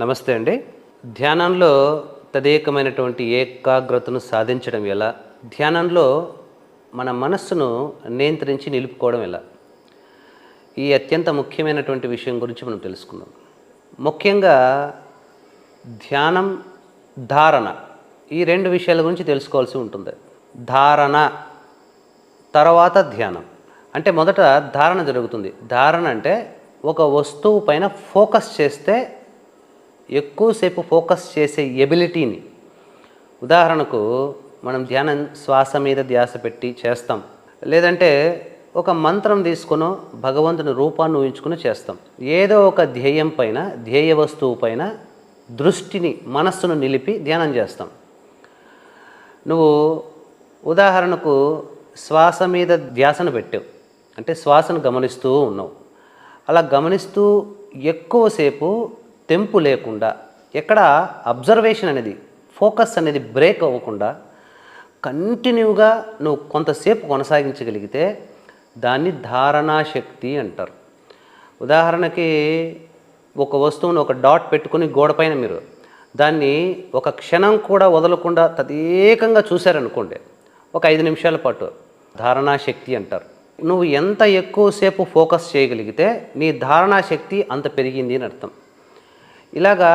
నమస్తే అండి. ధ్యానంలో తదేకమైనటువంటి ఏకాగ్రతను సాధించడం ఎలా? ధ్యానంలో మన మనస్సును నియంత్రించి నిలుపుకోవడం ఎలా? ఈ అత్యంత ముఖ్యమైనటువంటి విషయం గురించి మనం తెలుసుకుందాం. ముఖ్యంగా ధ్యానం ధారణ ఈ రెండు విషయాల గురించి తెలుసుకోవాల్సి ఉంటుంది. ధారణ తర్వాత ధ్యానం. అంటే మొదట ధారణ జరుగుతుంది. ధారణ అంటే ఒక వస్తువు పైన ఫోకస్ చేస్తే ఎక్కువసేపు ఫోకస్ చేసే ఎబిలిటీని. ఉదాహరణకు మనం ధ్యానం శ్వాస మీద ధ్యాస పెట్టి చేస్తాం. లేదంటే ఒక మంత్రం తీసుకునో భగవంతుని రూపాన్ని ఊహించుకుని చేస్తాం. ఏదో ఒక ధ్యేయం పైన ధ్యేయ వస్తువు పైన దృష్టిని మనస్సును నిలిపి ధ్యానం చేస్తాం. నువ్వు ఉదాహరణకు శ్వాస మీద ధ్యాసను పెట్టావు. అంటే శ్వాసను గమనిస్తూ ఉన్నావు. అలా గమనిస్తూ ఎక్కువసేపు తెంపు లేకుండా ఎక్కడ అబ్జర్వేషన్ అనేది ఫోకస్ అనేది బ్రేక్ అవ్వకుండా కంటిన్యూగా నువ్వు కొంతసేపు కొనసాగించగలిగితే దాన్ని ధారణాశక్తి అంటారు. ఉదాహరణకి ఒక వస్తువును ఒక డాట్ పెట్టుకుని గోడపైన మీరు దాన్ని ఒక క్షణం కూడా వదలకుండా తదేకంగా చూశారనుకోండి ఒక ఐదు నిమిషాల పాటు ధారణాశక్తి అంటారు. నువ్వు ఎంత ఎక్కువసేపు ఫోకస్ చేయగలిగితే నీ ధారణా శక్తి అంత పెరిగింది అని అర్థం. ఇలాగా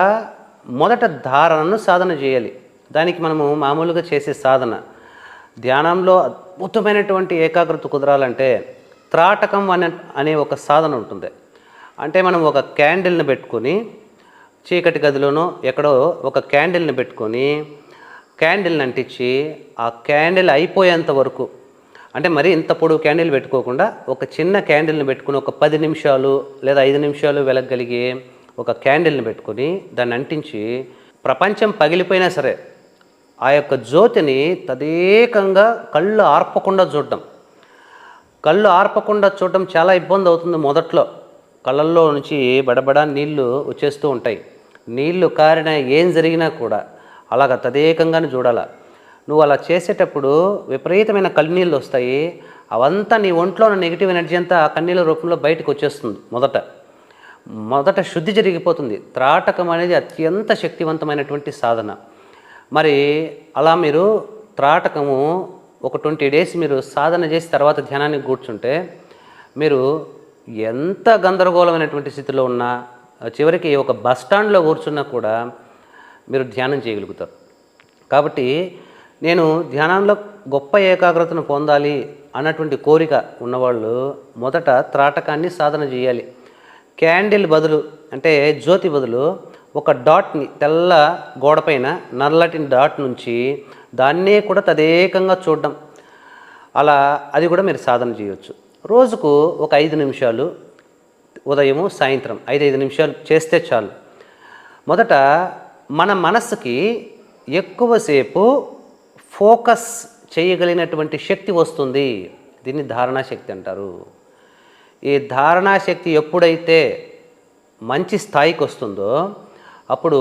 మొదట ధారణను సాధన చేయాలి. దానికి మనము మామూలుగా చేసే సాధన. ధ్యానంలో అద్భుతమైనటువంటి ఏకాగ్రత కుదరాలంటే త్రాటకం అనే అనే ఒక సాధన ఉంటుంది. అంటే మనం ఒక క్యాండిల్ని పెట్టుకొని చీకటి గదిలోనో ఎక్కడో ఒక క్యాండిల్ని పెట్టుకొని క్యాండిల్ని అంటించి ఆ క్యాండిల్ అయిపోయేంత వరకు అంటే మరి ఇంత పొడవు క్యాండిల్ పెట్టుకోకుండా ఒక చిన్న క్యాండిల్ని పెట్టుకుని ఒక పది నిమిషాలు లేదా ఐదు నిమిషాలు వెలగలిగే ఒక క్యాండిల్ని పెట్టుకొని దాన్ని అంటించి ప్రపంచం పగిలిపోయినా సరే ఆ యొక్క జ్యోతిని తదేకంగా కళ్ళు ఆర్పకుండా చూడడం. కళ్ళు ఆర్పకుండా చూడడం చాలా ఇబ్బంది అవుతుంది మొదట్లో. కళ్ళల్లో నుంచి బడబడ నీళ్ళు వచ్చేస్తూ ఉంటాయి. నీళ్ళు కారిన ఏం జరిగినా కూడా అలాగ తదేకంగానే చూడాల. నువ్వు అలా చేసేటప్పుడు విపరీతమైన కన్నీళ్ళు వస్తాయి. అవంతా నీ ఒంట్లో ఉన్న నెగిటివ్ ఎనర్జీ అంతా ఆ కన్నీళ్ళ రూపంలో బయటకు వచ్చేస్తుంది మొదట. మొదట శుద్ధి జరిగిపోతుంది. త్రాటకం అనేది అత్యంత శక్తివంతమైనటువంటి సాధన. మరి అలా మీరు త్రాటకము ఒక ట్వంటీ డేస్ మీరు సాధన చేసి తర్వాత ధ్యానానికి కూర్చుంటే మీరు ఎంత గందరగోళమైనటువంటి స్థితిలో ఉన్నా చివరికి ఒక బస్ స్టాండ్లో కూర్చున్నా కూడా మీరు ధ్యానం చేయగలుగుతారు. కాబట్టి నేను ధ్యానంలో గొప్ప ఏకాగ్రతను పొందాలి అన్నటువంటి కోరిక ఉన్నవాళ్ళు మొదట త్రాటకాన్ని సాధన చేయాలి. క్యాండిల్ బదులు అంటే జ్యోతి బదులు ఒక డాట్ని తెల్ల గోడపైన నల్లటి డాట్ నుంచి దాన్నే కూడా తదేకంగా చూడడం. అలా అది కూడా మీరు సాధన చేయవచ్చు రోజుకు ఒక ఐదు నిమిషాలు ఉదయము సాయంత్రం ఐదు ఐదు నిమిషాలు చేస్తే చాలు. మొదట మన మనస్సుకి ఎక్కువసేపు ఫోకస్ చేయగలిగినటువంటి శక్తి వస్తుంది. దీన్ని ధారణా శక్తి అంటారు. ఈ ధారణా శక్తి ఎప్పుడైతే మంచి స్థాయికి వస్తుందో అప్పుడు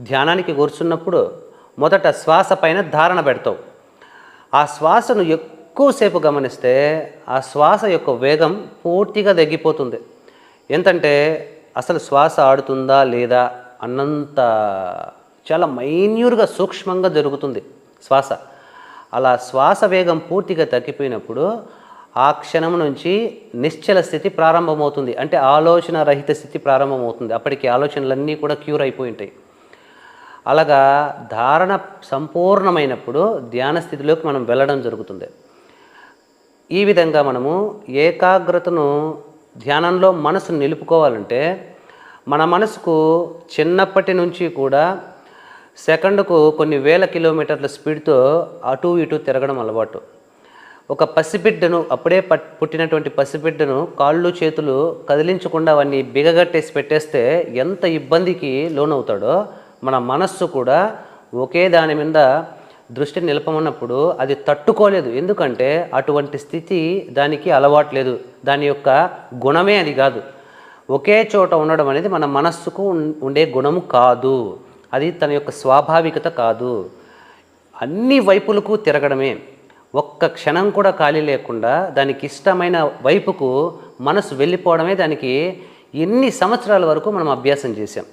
ధ్యానానికి కూర్చున్నప్పుడు మొదట శ్వాస పైన ధారణ పెడతావు. ఆ శ్వాసను ఎక్కువసేపు గమనిస్తే ఆ శ్వాస యొక్క వేగం పూర్తిగా తగ్గిపోతుంది. ఎంతంటే అసలు శ్వాస ఆడుతుందా లేదా అన్నంత చాలా మైన్యూర్గా సూక్ష్మంగా జరుగుతుంది శ్వాస. అలా శ్వాస వేగం పూర్తిగా తగ్గిపోయినప్పుడు ఆ క్షణం నుంచి నిశ్చల స్థితి ప్రారంభమవుతుంది. అంటే ఆలోచన రహిత స్థితి ప్రారంభమవుతుంది. అప్పటికి ఆలోచనలన్నీ కూడా క్యూర్ అయిపోయి ఉంటాయి. అలాగా ధారణ సంపూర్ణమైనప్పుడు ధ్యాన స్థితిలోకి మనం వెళ్ళడం జరుగుతుంది. ఈ విధంగా మనము ఏకాగ్రతను ధ్యానంలో మనసును నిలుపుకోవాలంటే మన మనసుకు చిన్నప్పటి నుంచి కూడా సెకండ్కు కొన్ని వేల కిలోమీటర్ల స్పీడ్తో అటు ఇటు తిరగడం అలవాటు. ఒక పసిబిడ్డను అప్పుడే పుట్టినటువంటి పసిబిడ్డను కాళ్ళు చేతులు కదిలించకుండా అవన్నీ బిగగట్టేసి పెట్టేస్తే ఎంత ఇబ్బందికి లోనవుతాడో మన మనస్సు కూడా ఒకే దాని మీద దృష్టి నిలపమన్నప్పుడు అది తట్టుకోలేదు. ఎందుకంటే అటువంటి స్థితి దానికి అలవాట్లేదు దాని యొక్క గుణమే అది కాదు. ఒకే చోట ఉండడం అనేది మన మనస్సుకు ఉండే గుణము కాదు. అది తన యొక్క స్వాభావికత కాదు. అన్ని వైపులకు తిరగడమే. ఒక్క క్షణం కూడా ఖాళీ లేకుండా దానికి ఇష్టమైన వైపుకు మనసు వెళ్ళిపోవడమే దానికి ఎన్ని సంవత్సరాల వరకు మనం అభ్యాసం చేసాం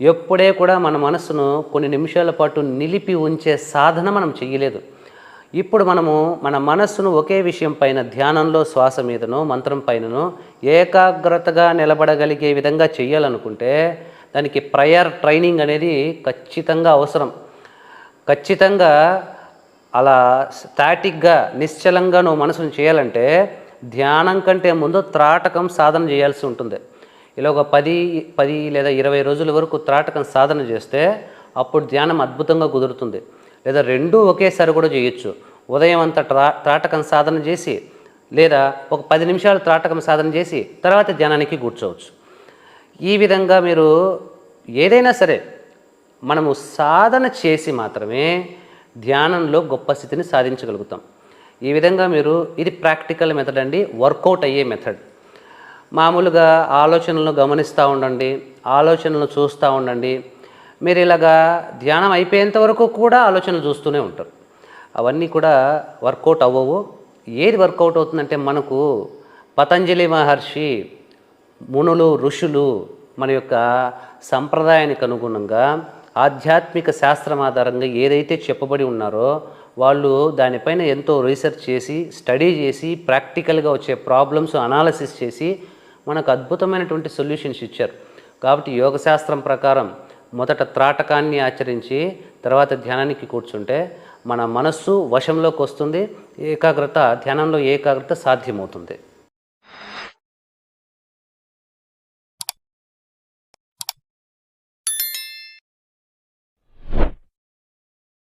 ఎప్పుడే కూడా మన మనసును కొన్ని నిమిషాల పాటు నిలిపి ఉంచే సాధన మనం చెయ్యలేదు. ఇప్పుడు మనము మన మనస్సును ఒకే విషయం పైన ధ్యానంలో శ్వాస మీదనో మంత్రం పైననో ఏకాగ్రతగా నిలబడగలిగే విధంగా చేయాలనుకుంటే దానికి ప్రయర్ ట్రైనింగ్ అనేది ఖచ్చితంగా అవసరం. ఖచ్చితంగా అలా స్టాటిక్గా నిశ్చలంగా నువ్వు మనసును చేయాలంటే ధ్యానం కంటే ముందు త్రాటకం సాధన చేయాల్సి ఉంటుంది. ఇలా ఒక పది పది లేదా ఇరవై రోజుల వరకు త్రాటకం సాధన చేస్తే అప్పుడు ధ్యానం అద్భుతంగా కుదురుతుంది. లేదా రెండూ ఒకేసారి కూడా చేయొచ్చు. ఉదయం అంతా ట్రా త్రాటకం సాధన చేసి లేదా ఒక పది నిమిషాలు త్రాటకం సాధన చేసి తర్వాత ధ్యానానికి కూర్చోవచ్చు. ఈ విధంగా మీరు ఏదైనా సరే మనము సాధన చేసి మాత్రమే ధ్యానంలో గొప్ప స్థితిని సాధించగలుగుతాం. ఈ విధంగా మీరు ఇది ప్రాక్టికల్ మెథడ్ అండి వర్కౌట్ అయ్యే మెథడ్ మామూలుగా ఆలోచనలను గమనిస్తూ ఉండండి ఆలోచనలను చూస్తూ ఉండండి. మీరు ఇలాగా ధ్యానం అయిపోయేంత వరకు కూడా ఆలోచనలు చూస్తూనే ఉంటారు. అవన్నీ కూడా వర్కౌట్ అవ్వవు. ఏది వర్కౌట్ అవుతుందంటే మనకు పతంజలి మహర్షి మునులు ఋషులు మన యొక్క సంప్రదాయానికి అనుగుణంగా ఆధ్యాత్మిక శాస్త్రం ఆధారంగా ఏదైతే చెప్పబడి ఉన్నారో వాళ్ళు దానిపైన ఎంతో రీసెర్చ్ చేసి స్టడీ చేసి ప్రాక్టికల్గా వచ్చే ప్రాబ్లమ్స్ అనాలసిస్ చేసి మనకు అద్భుతమైనటువంటి సొల్యూషన్స్ ఇచ్చారు. కాబట్టి యోగశాస్త్రం ప్రకారం మొదట త్రాటకాన్ని ఆచరించి తర్వాత ధ్యానానికి కూర్చుంటే మన మనస్సు వశంలోకి వస్తుంది ఏకాగ్రత ధ్యానంలో ఏకాగ్రత సాధ్యమవుతుంది.